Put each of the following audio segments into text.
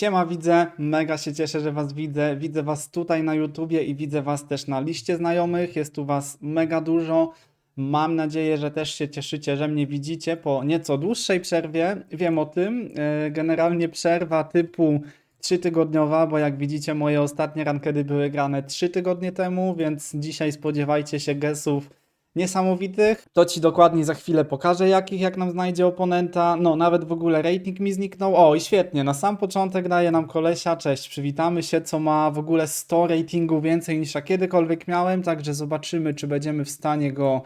Siema widzę, mega się cieszę, że was widzę. Widzę was tutaj na YouTubie i widzę was też na liście znajomych. Jest tu was mega dużo. Mam nadzieję, że też się cieszycie, że mnie widzicie po nieco dłuższej przerwie. Wiem o tym. E, Generalnie przerwa typu trzytygodniowa, bo jak widzicie moje ostatnie rankedy były grane trzy tygodnie temu, więc dzisiaj spodziewajcie się gesów niesamowitych. To ci dokładnie za chwilę pokażę, jakich, jak nam znajdzie oponenta. No, nawet w ogóle rating mi zniknął. O, i świetnie, na sam początek daje nam kolesia. Cześć, przywitamy się, co ma w ogóle 100 ratingu więcej niż ja kiedykolwiek miałem, także zobaczymy, czy będziemy w stanie go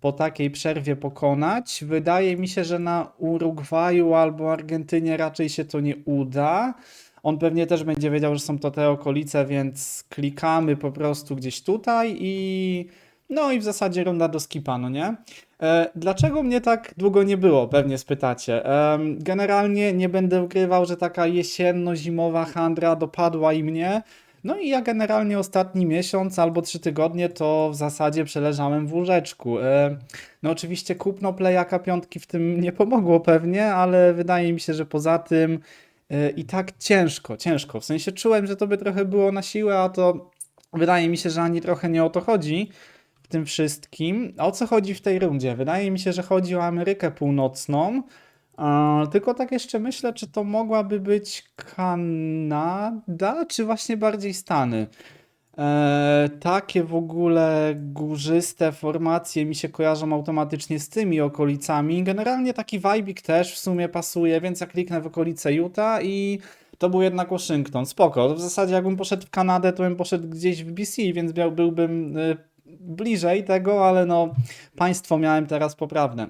po takiej przerwie pokonać. Wydaje mi się, że na Urugwaju albo Argentynie raczej się to nie uda. On pewnie też będzie wiedział, że są to te okolice, więc klikamy po prostu gdzieś tutaj i no i w zasadzie runda do skipa, no nie? E, dlaczego mnie tak długo nie było, pewnie spytacie. Generalnie nie będę ukrywał, że taka jesienno-zimowa handra dopadła i mnie. No i ja generalnie ostatni miesiąc albo trzy tygodnie to w zasadzie przeleżałem w łóżeczku. E, no oczywiście kupno playaka piątki w tym nie pomogło pewnie, ale wydaje mi się, że poza tym e, i tak ciężko, ciężko. W sensie czułem, że to by trochę było na siłę, a to wydaje mi się, że ani trochę nie o to chodzi tym wszystkim. O co chodzi w tej rundzie? Wydaje mi się, że chodzi o Amerykę Północną. Tylko tak jeszcze myślę, czy to mogłaby być Kanada, czy właśnie bardziej Stany. E, takie w ogóle górzyste formacje mi się kojarzą automatycznie z tymi okolicami. Generalnie taki vibik też w sumie pasuje, więc ja kliknę w okolice Utah i to był jednak Waszyngton. Spoko. W zasadzie jakbym poszedł w Kanadę, to bym poszedł gdzieś w BC, więc miał, byłbym y, bliżej tego, ale no państwo miałem teraz poprawne.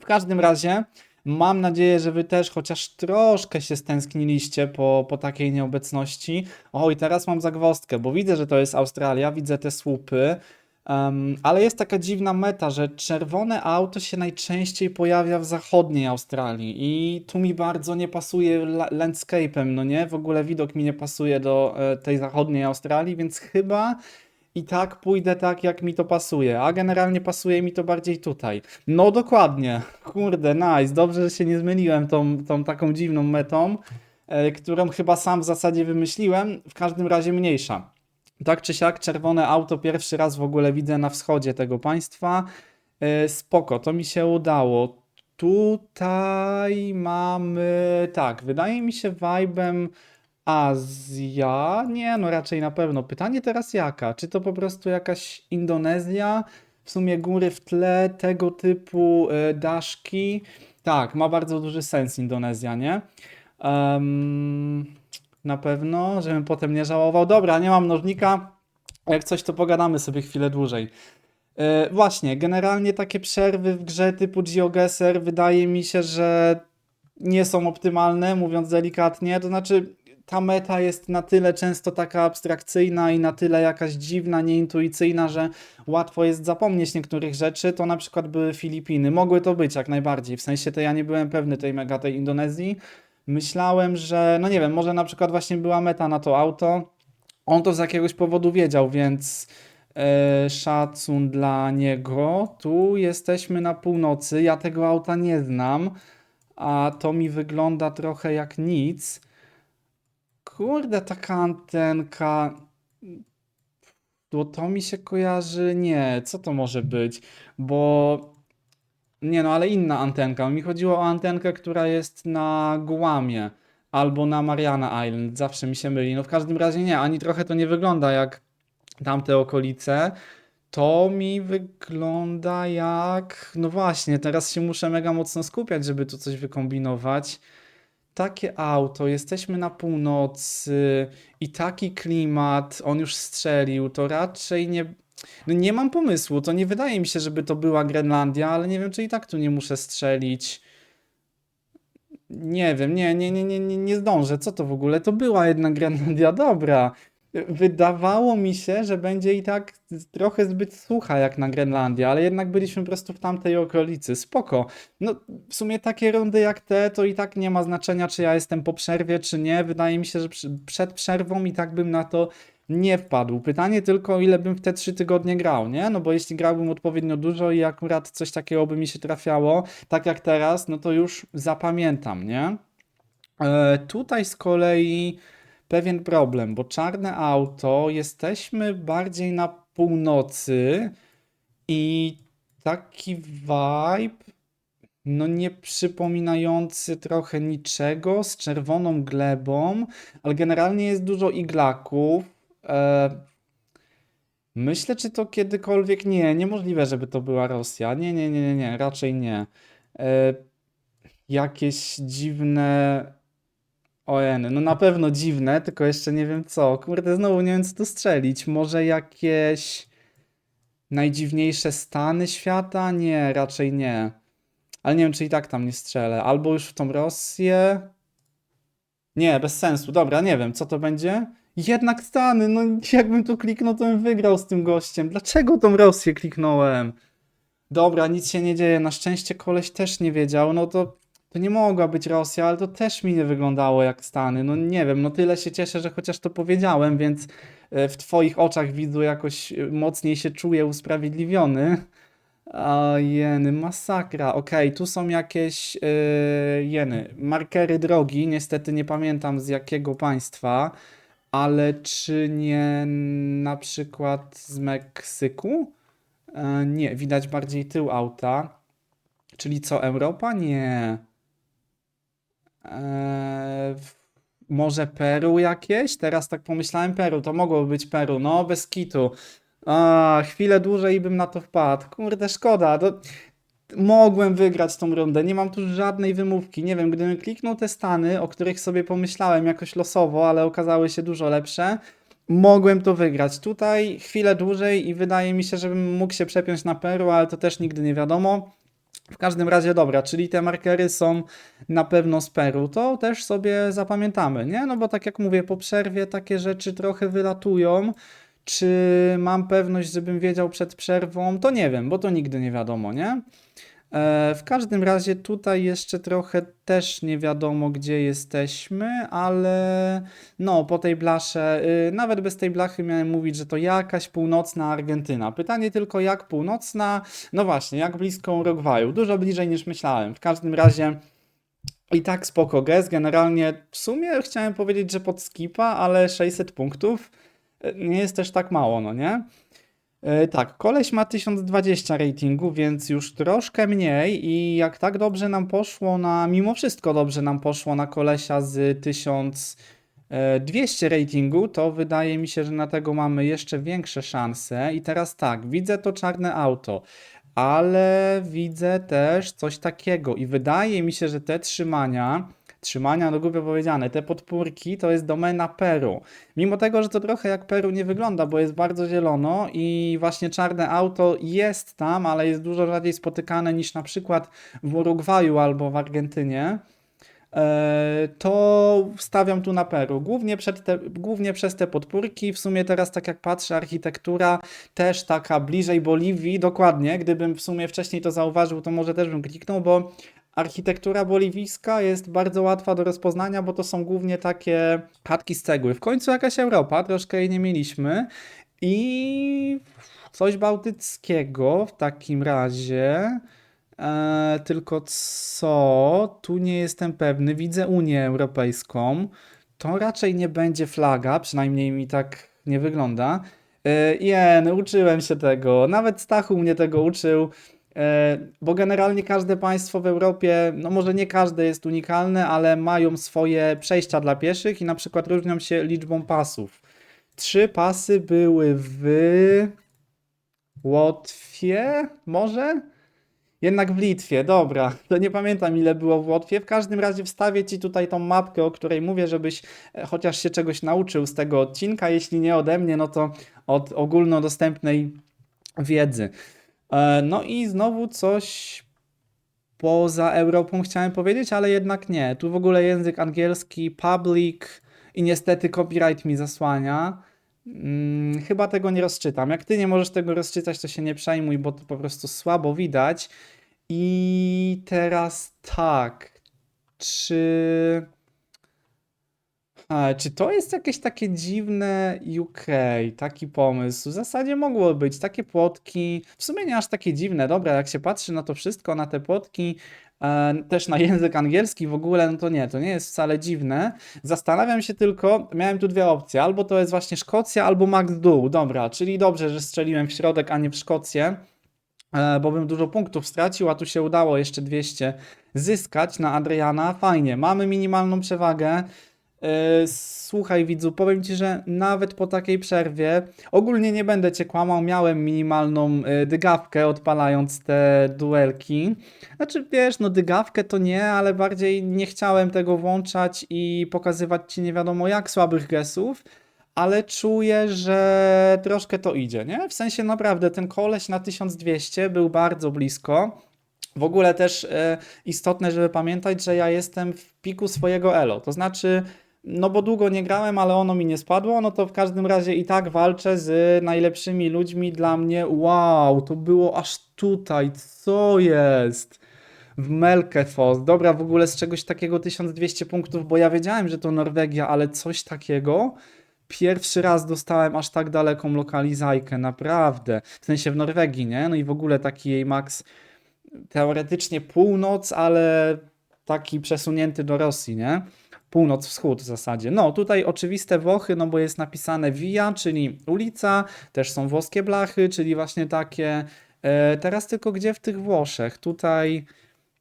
W każdym razie mam nadzieję, że wy też chociaż troszkę się stęskniliście po, po takiej nieobecności. O, i teraz mam zagwozdkę, bo widzę, że to jest Australia, widzę te słupy, em, ale jest taka dziwna meta, że czerwone auto się najczęściej pojawia w zachodniej Australii i tu mi bardzo nie pasuje la- landscape'em, no nie? W ogóle widok mi nie pasuje do e, tej zachodniej Australii, więc chyba i tak pójdę tak, jak mi to pasuje, a generalnie pasuje mi to bardziej tutaj. No dokładnie, kurde, nice, dobrze, że się nie zmyliłem tą, tą taką dziwną metą, e, którą chyba sam w zasadzie wymyśliłem, w każdym razie mniejsza. Tak czy siak, czerwone auto pierwszy raz w ogóle widzę na wschodzie tego państwa. E, Spoko, to mi się udało. Tutaj mamy, tak, wydaje mi się vibem Azja? Nie, no raczej na pewno. Pytanie teraz jaka? Czy to po prostu jakaś Indonezja? W sumie góry w tle, tego typu e, daszki. Tak, ma bardzo duży sens Indonezja, nie? Em, na pewno, żebym potem nie żałował. Dobra, nie mam nożnika. Jak coś, to pogadamy sobie chwilę dłużej. E, właśnie, generalnie takie przerwy w grze typu GeoGuessr wydaje mi się, że nie są optymalne, mówiąc delikatnie. To znaczy, ta meta jest na tyle często taka abstrakcyjna i na tyle jakaś dziwna, nieintuicyjna, że łatwo jest zapomnieć niektórych rzeczy. To na przykład były Filipiny. Mogły to być jak najbardziej. W sensie to ja nie byłem pewny tej mega tej Indonezji. Myślałem, że, no nie wiem, może na przykład właśnie była meta na to auto. On to z jakiegoś powodu wiedział, więc e, szacun dla niego. Tu jesteśmy na północy. Ja tego auta nie znam, a to mi wygląda trochę jak nic. Kurde, taka antenka. Bo to mi się kojarzy. Nie, co to może być? Bo. Nie no, ale inna antenka. Mi chodziło o antenkę, która jest na Guamie albo na Mariana Island. Zawsze mi się myli. No w każdym razie nie, ani trochę to nie wygląda jak tamte okolice. To mi wygląda jak. No właśnie, teraz się muszę mega mocno skupiać, żeby tu coś wykombinować. Takie auto, jesteśmy na północy i taki klimat, on już strzelił, to raczej nie. No nie mam pomysłu, to nie wydaje mi się, żeby to była Grenlandia, ale nie wiem, czy i tak tu nie muszę strzelić. Nie wiem, nie, nie, nie, nie, nie, zdążę. Co to w ogóle? To była jednak Grenlandia, dobra. Wydawało mi się, że będzie i tak trochę zbyt sucha jak na Grenlandię, ale jednak byliśmy po prostu w tamtej okolicy. Spoko. No, w sumie takie rundy jak te, to i tak nie ma znaczenia, czy ja jestem po przerwie, czy nie. Wydaje mi się, że przed przerwą i tak bym na to nie wpadł. Pytanie tylko, ile bym w te trzy tygodnie grał, nie? No bo jeśli grałbym odpowiednio dużo i akurat coś takiego by mi się trafiało, tak jak teraz, no to już zapamiętam, nie? E, tutaj z kolei pewien problem, bo czarne auto jesteśmy bardziej na północy i taki vibe, no nie przypominający trochę niczego, z czerwoną glebą, ale generalnie jest dużo iglaków. E, myślę, czy to kiedykolwiek. Nie, niemożliwe, żeby to była Rosja. Nie, nie, nie, nie, nie, raczej nie. E, jakieś dziwne. Ojeny, no na pewno dziwne, tylko jeszcze nie wiem co. Kurde, znowu nie wiem co tu strzelić. Może jakieś najdziwniejsze stany świata? Nie, raczej nie. Ale nie wiem, czy i tak tam nie strzelę. Albo już w tą Rosję. Nie, bez sensu. Dobra, nie wiem, co to będzie. Jednak Stany, no jakbym tu kliknął, to bym wygrał z tym gościem. Dlaczego tą Rosję kliknąłem? Dobra, nic się nie dzieje. Na szczęście koleś też nie wiedział. No to, to nie mogła być Rosja, ale to też mi nie wyglądało jak Stany. No nie wiem, no tyle się cieszę, że chociaż to powiedziałem, więc e, w twoich oczach widzu jakoś e, mocniej się czuję usprawiedliwiony. A jeny, masakra. Okej, tu są jakieś yy, jeny, markery drogi. Niestety nie pamiętam z jakiego państwa, ale czy nie na przykład z Meksyku? E, nie, widać bardziej tył auta. Czyli co, Europa? Nie. E, w- może Peru jakieś? Teraz tak pomyślałem Peru, to mogłoby być Peru. No, bez kitu. A, chwilę dłużej bym na to wpadł. Kurde, szkoda. To... Mogłem wygrać tą rundę. Nie mam tu żadnej wymówki. Nie wiem, gdybym kliknął te stany, o których sobie pomyślałem jakoś losowo, ale okazały się dużo lepsze, mogłem to wygrać. Tutaj chwilę dłużej i wydaje mi się, żebym mógł się przepiąć na Peru, ale to też nigdy nie wiadomo. W każdym razie dobra, czyli te markery są na pewno z Peru, to też sobie zapamiętamy, nie? No bo tak jak mówię, po przerwie takie rzeczy trochę wylatują. Czy mam pewność, żebym wiedział przed przerwą? To nie wiem, bo to nigdy nie wiadomo, nie? E, w każdym razie tutaj jeszcze trochę też nie wiadomo, gdzie jesteśmy, ale no, po tej blasze, y, nawet bez tej blachy miałem mówić, że to jakaś północna Argentyna. Pytanie tylko jak północna? No właśnie, jak blisko Urugwaju? Dużo bliżej niż myślałem. W każdym razie i tak spoko gest. Generalnie w sumie chciałem powiedzieć, że pod skipa, ale 600 punktów e, nie jest też tak mało, no nie? E, tak, koleś ma 1020 ratingu, więc już troszkę mniej i jak tak dobrze nam poszło na, mimo wszystko dobrze nam poszło na kolesia z 1200 ratingu, to wydaje mi się, że na tego mamy jeszcze większe szanse. I teraz tak, widzę to czarne auto, ale widzę też coś takiego i wydaje mi się, że te trzymania trzymania, no głupio powiedziane, te podpórki to jest domena Peru. Mimo tego, że to trochę jak Peru nie wygląda, bo jest bardzo zielono i właśnie czarne auto jest tam, ale jest dużo rzadziej spotykane niż na przykład w Urugwaju albo w Argentynie. e, To stawiam tu na Peru, głównie, te, głównie przez te podpórki. W sumie teraz, tak jak patrzę, architektura też taka bliżej Boliwii. Dokładnie, gdybym w sumie wcześniej to zauważył, to może też bym kliknął, bo Architektura boliwijska jest bardzo łatwa do rozpoznania, bo to są głównie takie chatki z cegły. W końcu jakaś Europa, troszkę jej nie mieliśmy. I coś bałtyckiego w takim razie. E, tylko co? Tu nie jestem pewny. Widzę Unię Europejską. To raczej nie będzie flaga, przynajmniej mi tak nie wygląda. E, Jen, uczyłem się tego. Nawet Stachu mnie tego uczył. E, Bo generalnie każde państwo w Europie, no może nie każde jest unikalne, ale mają swoje przejścia dla pieszych i na przykład różnią się liczbą pasów. Trzy pasy były w Łotwie, może? Jednak w Litwie, dobra. To nie pamiętam ile było w Łotwie. W każdym razie wstawię Ci tutaj tą mapkę, o której mówię, żebyś e, chociaż się czegoś nauczył z tego odcinka. Jeśli nie ode mnie, no to od ogólnodostępnej wiedzy. E, No i znowu coś poza Europą chciałem powiedzieć, ale jednak nie. Tu w ogóle język angielski, public i niestety copyright mi zasłania. Mm, chyba tego nie rozczytam. Jak ty nie możesz tego rozczytać, to się nie przejmuj, bo to po prostu słabo widać. I teraz tak. Czy. Czy to jest jakieś takie dziwne UK, taki pomysł? W zasadzie mogło być takie płotki, w sumie nie aż takie dziwne, dobra, jak się patrzy na to wszystko, na te płotki, e, też na język angielski w ogóle, no to nie, to nie jest wcale dziwne. Zastanawiam się tylko, miałem tu dwie opcje, albo to jest właśnie Szkocja, albo Dół, dobra, czyli dobrze, że strzeliłem w środek, a nie w Szkocję, e, bo bym dużo punktów stracił, a tu się udało jeszcze 200 zyskać na Adriana, fajnie, mamy minimalną przewagę, Słuchaj, widzu, powiem ci, że nawet po takiej przerwie, ogólnie nie będę cię kłamał, miałem minimalną e, dygawkę odpalając te duelki. Znaczy, wiesz, no dygawkę to nie, ale bardziej nie chciałem tego włączać i pokazywać ci nie wiadomo jak słabych gesów, ale czuję, że troszkę to idzie, nie? W sensie naprawdę ten koleś na 1200 był bardzo blisko. W ogóle też e, istotne, żeby pamiętać, że ja jestem w piku swojego elo. To znaczy, no bo długo nie grałem, ale ono mi nie spadło, no to w każdym razie i tak walczę z najlepszymi ludźmi dla mnie. Wow, to było aż tutaj, co jest? W Melkefos. Dobra, w ogóle z czegoś takiego 1200 punktów, bo ja wiedziałem, że to Norwegia, ale coś takiego. Pierwszy raz dostałem aż tak daleką lokalizajkę, naprawdę. W sensie w Norwegii, nie? No i w ogóle taki jej max teoretycznie północ, ale taki przesunięty do Rosji, nie? Północ-wschód w zasadzie. No, tutaj oczywiste Włochy, no bo jest napisane via, czyli ulica, też są włoskie blachy, czyli właśnie takie. E, teraz tylko gdzie w tych Włoszech? Tutaj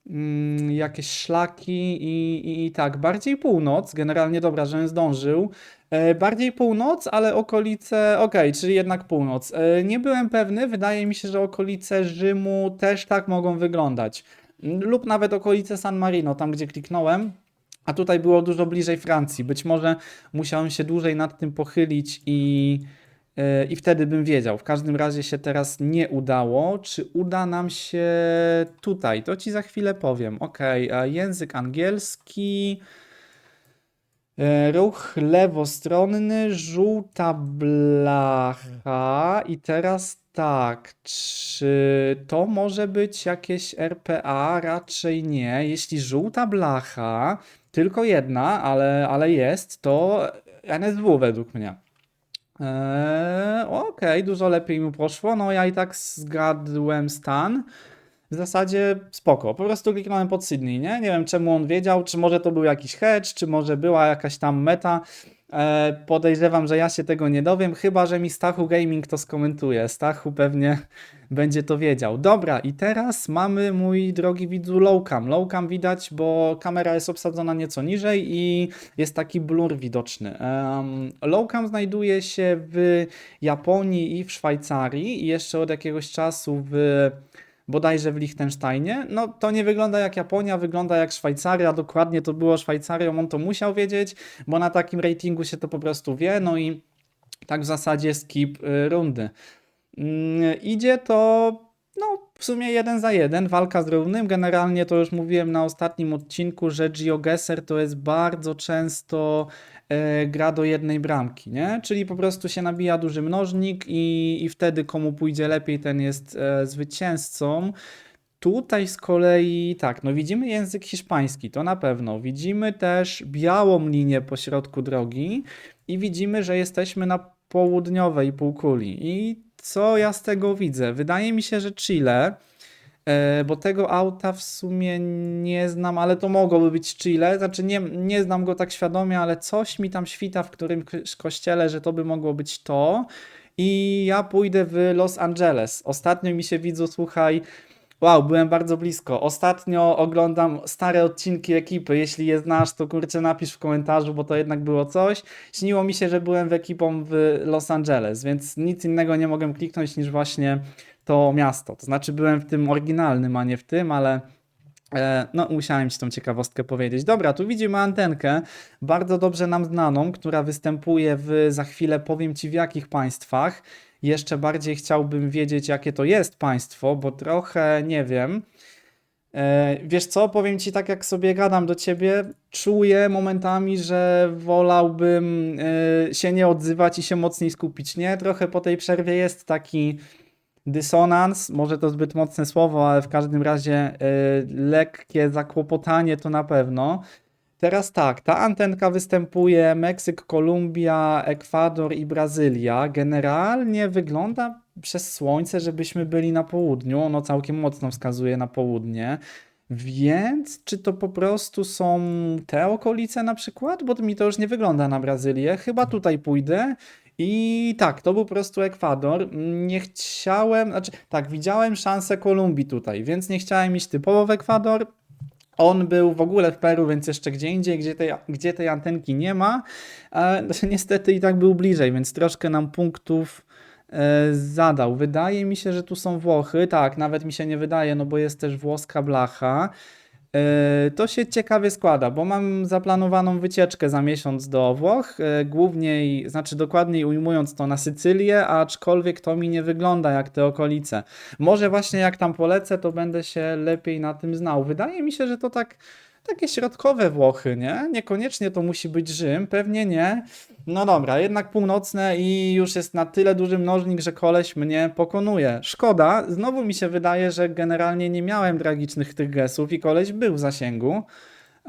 mm, jakieś szlaki i, i, i tak, bardziej północ, generalnie dobra, żebym zdążył. E, bardziej północ, ale okolice, okej, czyli jednak północ. E, nie byłem pewny, wydaje mi się, że okolice Rzymu też tak mogą wyglądać. Lub nawet okolice San Marino, tam gdzie kliknąłem. A tutaj było dużo bliżej Francji. Być może musiałem się dłużej nad tym pochylić i, yy, i wtedy bym wiedział. W każdym razie się teraz nie udało. Czy uda nam się tutaj? To ci za chwilę powiem. Ok, język angielski. E, Ruch lewostronny, żółta blacha i teraz tak, czy to może być jakieś RPA? Raczej nie. Jeśli żółta blacha, tylko jedna, ale, ale jest, to NSW według mnie. Eee, Okej, okay, dużo lepiej mu poszło. No ja i tak zgadłem stan. W zasadzie spoko. Po prostu kliknąłem pod Sydney, nie? Nie wiem czemu on wiedział, czy może to był jakiś hedge, czy może była jakaś tam meta. E, podejrzewam, że ja się tego nie dowiem, chyba że mi Stachu Gaming to skomentuje. Stachu pewnie będzie to wiedział. Dobra, i teraz mamy, mój drogi widzu, lowcam. Lowcam widać, bo kamera jest obsadzona nieco niżej i jest taki blur widoczny. Um, lowcam znajduje się w Japonii i w Szwajcarii i jeszcze od jakiegoś czasu w bodajże w Liechtensteinie. No to nie wygląda jak Japonia, wygląda jak Szwajcaria, dokładnie to było Szwajcarią, on to musiał wiedzieć, bo na takim ratingu się to po prostu wie, no i tak w zasadzie skip y, rundy. Mm, idzie to no, w sumie jeden za jeden, walka z równym. Generalnie to już mówiłem na ostatnim odcinku, że GeoGuessr to jest bardzo często gra do jednej bramki, nie? Czyli po prostu się nabija duży mnożnik i, i wtedy komu pójdzie lepiej, ten jest e, zwycięzcą. Tutaj z kolei tak, no widzimy język hiszpański, to na pewno. Widzimy też białą linię po środku drogi i widzimy, że jesteśmy na południowej półkuli. I co ja z tego widzę? Wydaje mi się, że Chile, e, bo tego auta w sumie nie znam, ale to mogłoby być Chile. Znaczy nie, nie znam go tak świadomie, ale coś mi tam świta w którymś kościele, że to by mogło być to. I ja pójdę w Los Angeles. Ostatnio mi się widzu, słuchaj, Wow, byłem bardzo blisko. Ostatnio oglądam stare odcinki ekipy. Jeśli je znasz, to kurczę napisz w komentarzu, bo to jednak było coś. Śniło mi się, że byłem w ekipą w Los Angeles, więc nic innego nie mogłem kliknąć niż właśnie to miasto. To znaczy byłem w tym oryginalnym, a nie w tym, ale e, no, musiałem Ci tą ciekawostkę powiedzieć. Dobra, tu widzimy antenkę, bardzo dobrze nam znaną, która występuje w, za chwilę powiem Ci w jakich państwach. Jeszcze bardziej chciałbym wiedzieć, jakie to jest państwo, bo trochę nie wiem. E, wiesz co, powiem ci tak, jak sobie gadam do ciebie, czuję momentami, że wolałbym e, się nie odzywać i się mocniej skupić. Nie, trochę po tej przerwie jest taki dysonans, może to zbyt mocne słowo, ale w każdym razie e, lekkie zakłopotanie to na pewno. Teraz tak, ta antenka występuje Meksyk, Kolumbia, Ekwador i Brazylia. Generalnie wygląda przez słońce, żebyśmy byli na południu. Ono całkiem mocno wskazuje na południe. Więc czy to po prostu są te okolice na przykład? Bo mi to już nie wygląda na Brazylię. Chyba tutaj pójdę. I tak, to był po prostu Ekwador. Nie chciałem, znaczy tak, widziałem szansę Kolumbii tutaj, więc nie chciałem iść typowo w Ekwador. On był w ogóle w Peru, więc jeszcze gdzie indziej, gdzie tej, gdzie tej antenki nie ma. E, niestety i tak był bliżej, więc troszkę nam punktów e, zadał. Wydaje mi się, że tu są Włochy. Tak, nawet mi się nie wydaje, no bo jest też włoska blacha. E, To się ciekawie składa, bo mam zaplanowaną wycieczkę za miesiąc do Włoch, e, główniej, znaczy dokładniej ujmując to na Sycylię, aczkolwiek to mi nie wygląda jak te okolice. Może właśnie jak tam polecę, to będę się lepiej na tym znał. Wydaje mi się, że to tak takie środkowe Włochy, nie? Niekoniecznie to musi być Rzym, pewnie nie. No dobra, jednak północne i już jest na tyle duży mnożnik, że koleś mnie pokonuje. Szkoda, znowu mi się wydaje, że generalnie nie miałem tragicznych tych gesów i koleś był w zasięgu.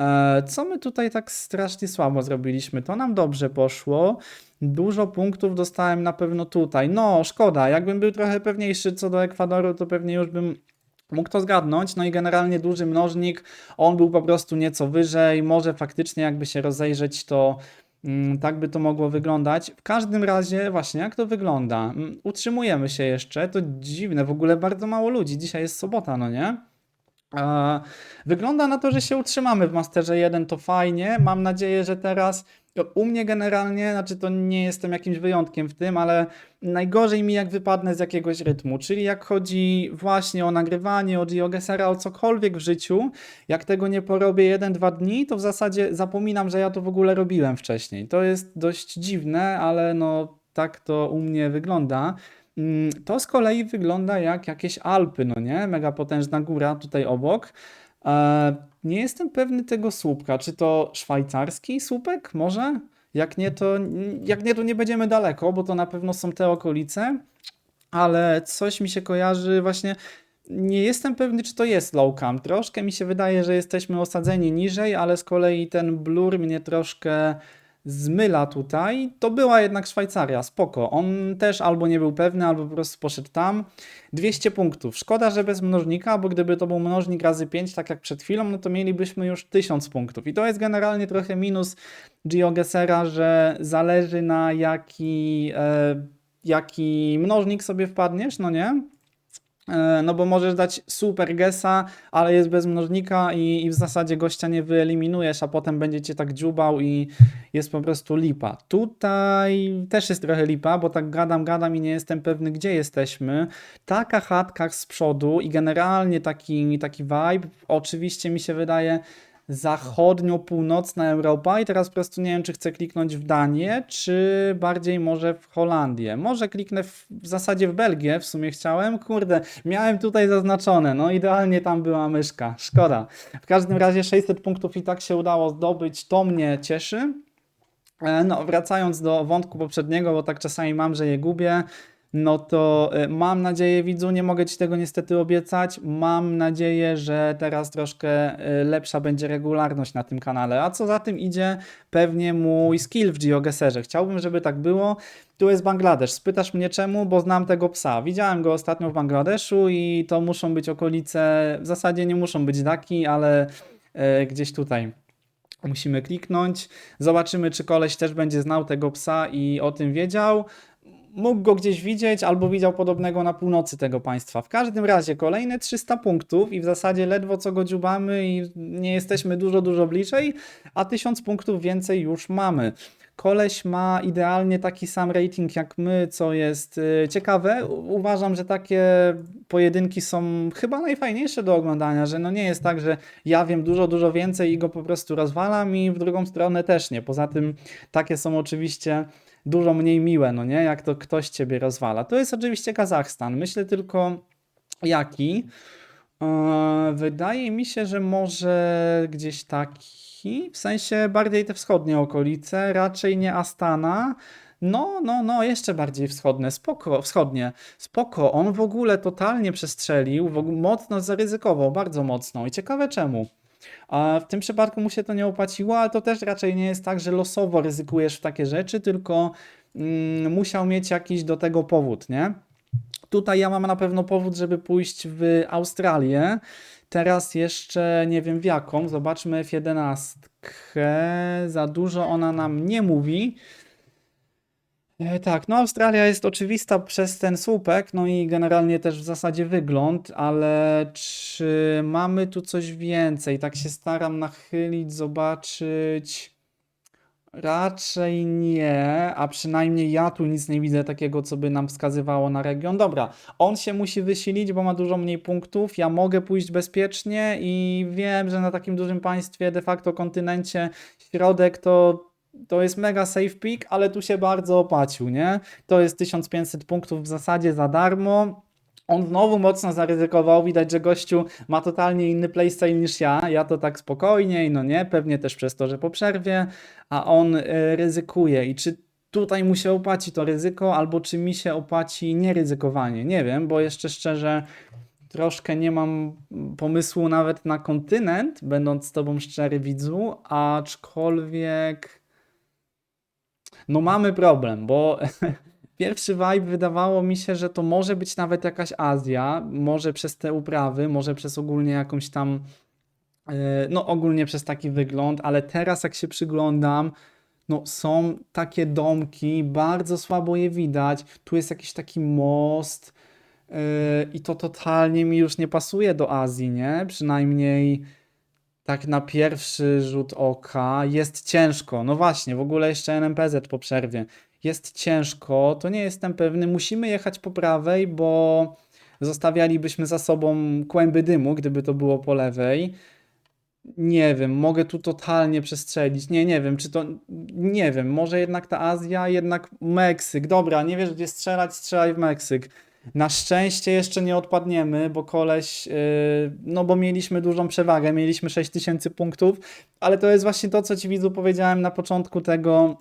E, Co my tutaj tak strasznie słabo zrobiliśmy? To nam dobrze poszło. Dużo punktów dostałem na pewno tutaj. No, szkoda. Jakbym był trochę pewniejszy co do Ekwadoru, to pewnie już bym mógł to zgadnąć. No i generalnie duży mnożnik, on był po prostu nieco wyżej. Może faktycznie, jakby się rozejrzeć, to mm, tak by to mogło wyglądać. W każdym razie, właśnie, jak to wygląda? Mm, Utrzymujemy się jeszcze. To dziwne, w ogóle bardzo mało ludzi. Dzisiaj jest sobota, no nie? Wygląda na to, że się utrzymamy w Masterze 1, to fajnie. Mam nadzieję, że teraz u mnie generalnie, znaczy to nie jestem jakimś wyjątkiem w tym, ale najgorzej mi jak wypadnę z jakiegoś rytmu, czyli jak chodzi właśnie o nagrywanie, o GeoGesera, o cokolwiek w życiu, jak tego nie porobię 1-2 dni, to w zasadzie zapominam, że ja to w ogóle robiłem wcześniej. To jest dość dziwne, ale no tak to u mnie wygląda. Mm, To z kolei wygląda jak jakieś Alpy, no nie? Mega potężna góra tutaj obok. Nie jestem pewny tego słupka. Czy to szwajcarski słupek? Może? Jak nie, to jak nie, to nie będziemy daleko, bo to na pewno są te okolice. Ale coś mi się kojarzy właśnie. Nie jestem pewny, czy to jest low cam. Troszkę mi się wydaje, że jesteśmy osadzeni niżej, ale z kolei ten blur mnie troszkę zmyla tutaj. To była jednak Szwajcaria, spoko. On też albo nie był pewny, albo po prostu poszedł tam. 200 punktów. Szkoda, że bez mnożnika, bo gdyby to był mnożnik razy 5, tak jak przed chwilą, no to mielibyśmy już 1000 punktów. I to jest generalnie trochę minus GeoGesera, że zależy na jaki, e, jaki mnożnik sobie wpadniesz, no nie? E, No bo możesz dać super gesa, ale jest bez mnożnika i, i w zasadzie gościa nie wyeliminujesz, a potem będzie cię tak dziubał i jest po prostu lipa. Tutaj też jest trochę lipa, bo tak gadam, gadam i nie jestem pewny, gdzie jesteśmy. Taka chatka z przodu i generalnie taki, taki vibe, oczywiście mi się wydaje zachodnio-północna Europa i teraz po prostu nie wiem, czy chcę kliknąć w Danię, czy bardziej może w Holandię. Może kliknę w, w zasadzie w Belgię, w sumie chciałem. Kurde, miałem tutaj zaznaczone, no idealnie tam była myszka, szkoda. W każdym razie 600 punktów i tak się udało zdobyć, to mnie cieszy. E, No, wracając do wątku poprzedniego, bo tak czasami mam, że je gubię, no to e, mam nadzieję, widzu, nie mogę Ci tego niestety obiecać. Mam nadzieję, że teraz troszkę e, lepsza będzie regularność na tym kanale. A co za tym idzie, pewnie mój skill w GeoGeserze. Chciałbym, żeby tak było. Tu jest Bangladesz. Spytasz mnie czemu? Bo znam tego psa. Widziałem go ostatnio w Bangladeszu i to muszą być okolice, w zasadzie nie muszą być Daki, ale e, gdzieś tutaj. Musimy kliknąć. Zobaczymy, czy koleś też będzie znał tego psa i o tym wiedział. Mógł go gdzieś widzieć, albo widział podobnego na północy tego państwa. W każdym razie kolejne 300 punktów i w zasadzie ledwo co go dziubamy i nie jesteśmy dużo, dużo bliżej, a 1000 punktów więcej już mamy. Koleś ma idealnie taki sam rating jak my, co jest y, ciekawe. Uważam, że takie pojedynki są chyba najfajniejsze do oglądania, że no nie jest tak, że ja wiem dużo, dużo więcej i go po prostu rozwalam i w drugą stronę też nie. Poza tym takie są oczywiście dużo mniej miłe, no nie? Jak to ktoś ciebie rozwala. To jest oczywiście Kazachstan. Myślę tylko jaki. Eee, Wydaje mi się, że może gdzieś taki, w sensie bardziej te wschodnie okolice, raczej nie Astana. No, no, no, jeszcze bardziej wschodnie, spoko, wschodnie, spoko. On w ogóle totalnie przestrzelił, w ogóle mocno zaryzykował, bardzo mocno i ciekawe czemu. A w tym przypadku mu się to nie opłaciło, ale to też raczej nie jest tak, że losowo ryzykujesz w takie rzeczy, tylko mm, musiał mieć jakiś do tego powód, nie? tutaj ja mam na pewno powód, żeby pójść w Australię. Teraz jeszcze nie wiem w jaką. Zobaczmy F11. Za dużo ona nam nie mówi. E, Tak, no Australia jest oczywista przez ten słupek, no i generalnie też w zasadzie wygląd, ale czy mamy tu coś więcej? Tak się staram nachylić, zobaczyć. Raczej nie, a przynajmniej ja tu nic nie widzę takiego, co by nam wskazywało na region. Dobra, on się musi wysilić, bo ma dużo mniej punktów. Ja mogę pójść bezpiecznie i wiem, że na takim dużym państwie, de facto kontynencie, środek to, to jest mega safe pick, ale tu się bardzo opłacił, nie? To jest 1500 punktów w zasadzie za darmo. On znowu mocno zaryzykował. Widać, że gościu ma totalnie inny playstyle niż ja. Ja to tak spokojniej, no nie? Pewnie też przez to, że po przerwie, a on y, ryzykuje. I czy tutaj mu się opłaci to ryzyko, albo czy mi się opłaci nieryzykowanie? Nie wiem, bo jeszcze szczerze troszkę nie mam pomysłu nawet na kontynent, będąc z tobą szczery widzu, aczkolwiek no mamy problem, bo pierwszy vibe wydawało mi się, że to może być nawet jakaś Azja, może przez te uprawy, może przez ogólnie jakąś tam, e, no ogólnie przez taki wygląd, ale teraz jak się przyglądam, no są takie domki, bardzo słabo je widać, tu jest jakiś taki most e, i to totalnie mi już nie pasuje do Azji, nie? Przynajmniej tak na pierwszy rzut oka jest ciężko. No właśnie, w ogóle jeszcze NMPZ po przerwie. Jest ciężko, to nie jestem pewny. Musimy jechać po prawej, bo zostawialibyśmy za sobą kłęby dymu, gdyby to było po lewej. Nie wiem, mogę tu totalnie przestrzelić. Nie, nie wiem, czy to. Nie wiem, może jednak ta Azja, jednak Meksyk. Dobra, nie wiesz gdzie strzelać, strzelaj w Meksyk. Na szczęście jeszcze nie odpadniemy, bo koleś, yy, no bo mieliśmy dużą przewagę, mieliśmy 6000 punktów, ale to jest właśnie to, co ci widzu powiedziałem na początku tego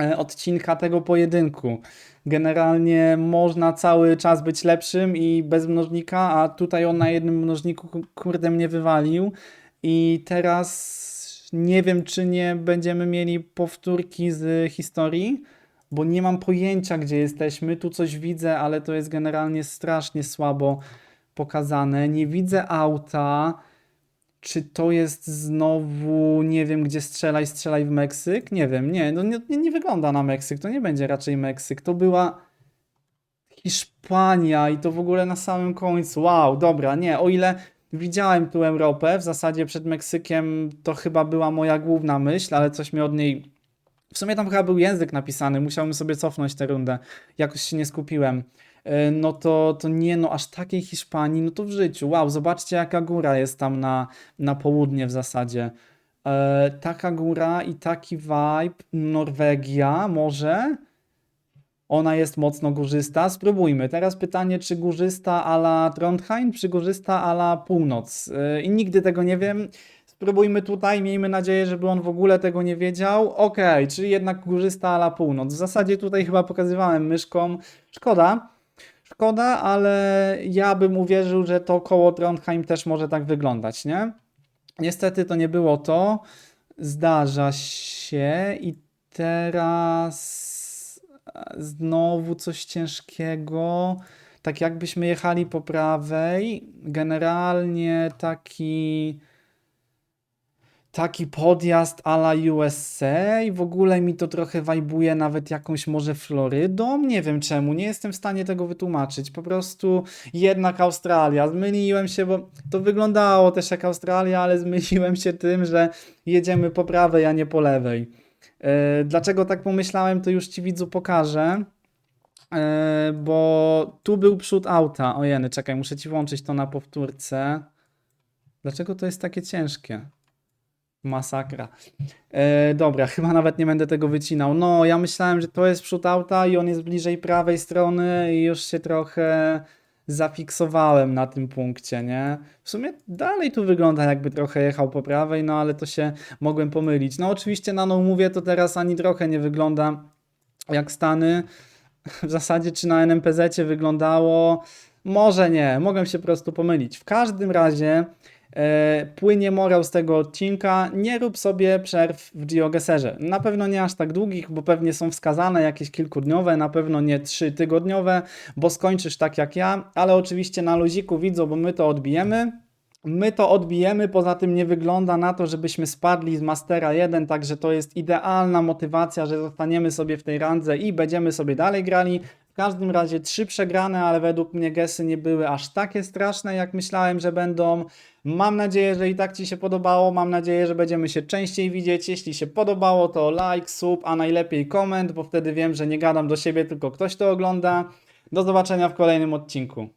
e, odcinka, tego pojedynku. Generalnie można cały czas być lepszym i bez mnożnika, a tutaj on na jednym mnożniku ku- kurde mnie wywalił i teraz nie wiem, czy nie będziemy mieli powtórki z historii bo nie mam pojęcia, gdzie jesteśmy. Tu coś widzę, ale to jest generalnie strasznie słabo pokazane. Nie widzę auta. Czy to jest znowu, nie wiem, gdzie strzelaj, strzelaj w Meksyk? Nie wiem, nie, no nie, nie, wygląda na Meksyk. To nie będzie raczej Meksyk. To była Hiszpania i to w ogóle na samym końcu. Wow, dobra, nie, o ile widziałem tu Europę, w zasadzie przed Meksykiem to chyba była moja główna myśl, ale coś mnie od niej w sumie tam chyba był język napisany, musiałbym sobie cofnąć tę rundę. Jakoś się nie skupiłem. E, No to, to nie, no aż takiej Hiszpanii, no to w życiu. Wow, zobaczcie jaka góra jest tam na, na południe w zasadzie. E, taka góra i taki vibe. Norwegia może? Ona jest mocno górzysta. Spróbujmy. Teraz pytanie, czy górzysta ala Trondheim, czy górzysta ala północ? E, I nigdy tego nie wiem. Spróbujmy tutaj, miejmy nadzieję, żeby on w ogóle tego nie wiedział. Okej, czyli jednak górzysta ala północ. W zasadzie tutaj chyba pokazywałem myszką. Szkoda. Szkoda, ale ja bym uwierzył, że to koło Trondheim też może tak wyglądać, nie? Niestety to nie było to. Zdarza się i teraz znowu coś ciężkiego. Tak jakbyśmy jechali po prawej. Generalnie taki taki podjazd a la USA i w ogóle mi to trochę wajbuje nawet jakąś może Florydą, nie wiem czemu, nie jestem w stanie tego wytłumaczyć, po prostu jednak Australia, zmyliłem się, bo to wyglądało też jak Australia, ale zmyliłem się tym, że jedziemy po prawej, a nie po lewej. E, Dlaczego tak pomyślałem, to już Ci widzu pokażę, E, bo tu był przód auta, ojeny, czekaj, muszę Ci włączyć to na powtórce. Dlaczego to jest takie ciężkie? Masakra. E, dobra, chyba nawet nie będę tego wycinał. No, ja myślałem, że to jest przód auta i on jest bliżej prawej strony i już się trochę zafiksowałem na tym punkcie, nie? W sumie dalej tu wygląda jakby trochę jechał po prawej, no ale to się mogłem pomylić. No oczywiście na no mówię, to teraz ani trochę nie wygląda jak Stany. W zasadzie czy na NMPZ wyglądało? Może nie, mogłem się po prostu pomylić. W każdym razie płynie morał z tego odcinka, nie rób sobie przerw w GeoGuessrze. Na pewno nie aż tak długich, bo pewnie są wskazane jakieś kilkudniowe, na pewno nie trzy tygodniowe, bo skończysz tak jak ja, ale oczywiście na luziku widzą, bo my to odbijemy. My to odbijemy, poza tym nie wygląda na to, żebyśmy spadli z Mastera 1, także to jest idealna motywacja, że zostaniemy sobie w tej randze i będziemy sobie dalej grali. W każdym razie trzy przegrane, ale według mnie gesy nie były aż takie straszne, jak myślałem, że będą. Mam nadzieję, że i tak Ci się podobało. Mam nadzieję, że będziemy się częściej widzieć. Jeśli się podobało, to like, sub, a najlepiej koment, bo wtedy wiem, że nie gadam do siebie, tylko ktoś to ogląda. Do zobaczenia w kolejnym odcinku.